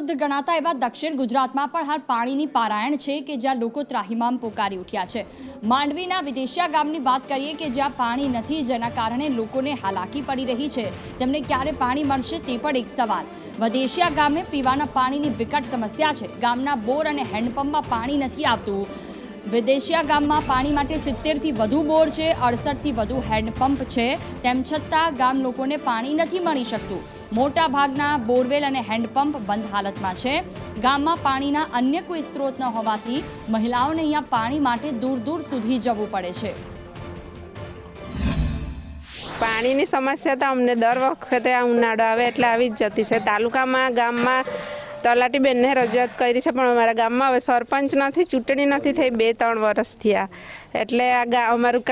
સમૃદ્ધ ગણાતા એવા દક્ષિણ ગુજરાતમાં પણ હાલ પાણીની પારાયણ છે કે જ્યાં લોકો ત્રાહિમામ પોકારી ઉઠ્યા છે. માંડવીના વિદેશિયા ગામની વાત કરીએ કે જ્યાં પાણી નથી, જેના કારણે લોકોને હાલાકી પડી રહી છે. તેમને ક્યારે પાણી મળશે તે પણ એક સવાલ. વદેશિયા ગામે પીવાના પાણીની વિકટ સમસ્યા છે. ગામના બોર અને હેન્ડપંપમાં પાણી નથી આવતું. વિદેશિયા ગામમાં પાણી માટે સિત્તેરથી વધુ બોર છે, અડસઠથી વધુ હેન્ડપંપ છે. તેમ છતાં ગામ લોકોને પાણી નથી મળી શકતું. મોટા ભાગના બોરવેલ અને હેન્ડપંપ બંધ હાલતમાં છે. ગામમાં પાણીના અન્ય કોઈ સ્ત્રોત ન હોવાથી મહિલાઓને અહીંયા પાણી માટે દૂર દૂર સુધી જવું પડે છે. પાણીની સમસ્યા તો અમને દર વખતે ઉનાળો આવે એટલે આવી જ જતી છે. તાલુકામાં, ગામમાં તલાટી બેનને રજૂઆત કરી છે, પણ અમારા ગામમાં હવે સરપંચ નથી, ચૂંટણી નથી થઈ બે ત્રણ વર્ષ થયા. એટલે આ ગા, અમારું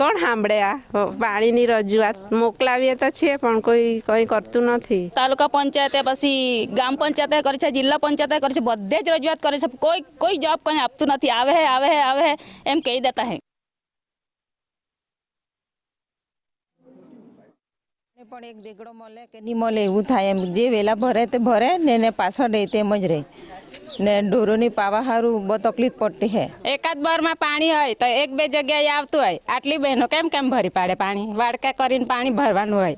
કોણ સાંભળે આ? પાણીની રજૂઆત મોકલાવીએ તો છીએ પણ કોઈ, કંઈ કરતું નથી. તાલુકા પંચાયતે પછી ગામ પંચાયતે કરી છે, જિલ્લા પંચાયતે કરી છે, બધે જ રજૂઆત કરે છે, કોઈ કોઈ જવાબ કંઈ આપતું નથી. આવે હે આવે હે આવે હે, એમ કહી દેતા હે. પણ એક દેગડો મળે કે નહીં મળે એવું થાય એમ. જે વેલા ભરે તે ભરે ને એને પાછળ રહે તેમ જ રહે. ને ઢોરોની પાવા સારું બહુ તકલીફ પડતી હે. એકાદ બારમાં પાણી હોય તો એક બે જગ્યાએ આવતું હોય. આટલી બહેનો કેમ કેમ ભરી પાડે પાણી? વાડકા કરીને પાણી ભરવાનું હોય.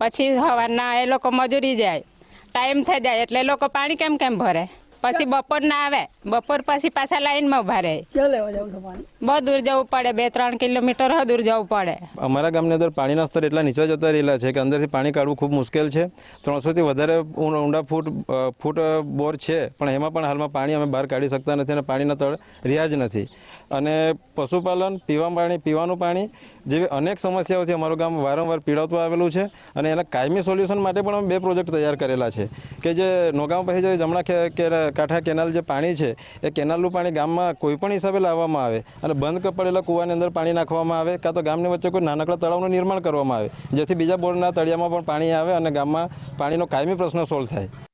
પછી હવાના એ લોકો મજૂરી જાય. ટાઈમ થઈ જાય એટલે લોકો પાણી કેમ કેમ ભરે? પછી બપોર ના આવે. બપોર પછી પાછા લાઈનમાં ઊભા રહે. બહુ દૂર જવું પડે બે ત્રણ કિલોમીટર હો દૂર જવું પડે. અમારા ગામની અંદર પાણીના સ્તર એટલા નીચે જતા રહેલા છે કે અંદરથી પાણી કાઢવું ખૂબ મુશ્કેલ છે. ત્રણસોથી વધારે ઊંડા ફૂટ ફૂટ બોર છે પણ એમાં પણ હાલમાં પાણી અમે બહાર કાઢી શકતા નથી અને પાણીના તળ રહ્યા જ નથી. અને પશુપાલન પીવા પાણી પીવાનું પાણી જેવી અનેક સમસ્યાઓથી અમારું ગામ વારંવાર પીડાતું આવેલું છે અને એના કાયમી સોલ્યુશન માટે પણ અમે બે પ્રોજેક્ટ તૈયાર કરેલા છે. કે જે નોગામ પછી જે જમણા કે- કાંઠા કેનાલ જે પાણી છે, એ કેનાલનું પાણી ગામમાં કોઈ પણ હિસાબે લાવવામાં આવે અને બંધ કપડેલા કૂવાની અંદર પાણી નાખવામાં આવે કાં તો ગામની વચ્ચે કોઈ નાનકડા તળાવનું નિર્માણ કરવામાં આવે, જેથી બીજા બોરના તળિયામાં પણ પાણી આવે અને ગામમાં પાણીનો કાયમી પ્રશ્ન સોલ્વ થાય.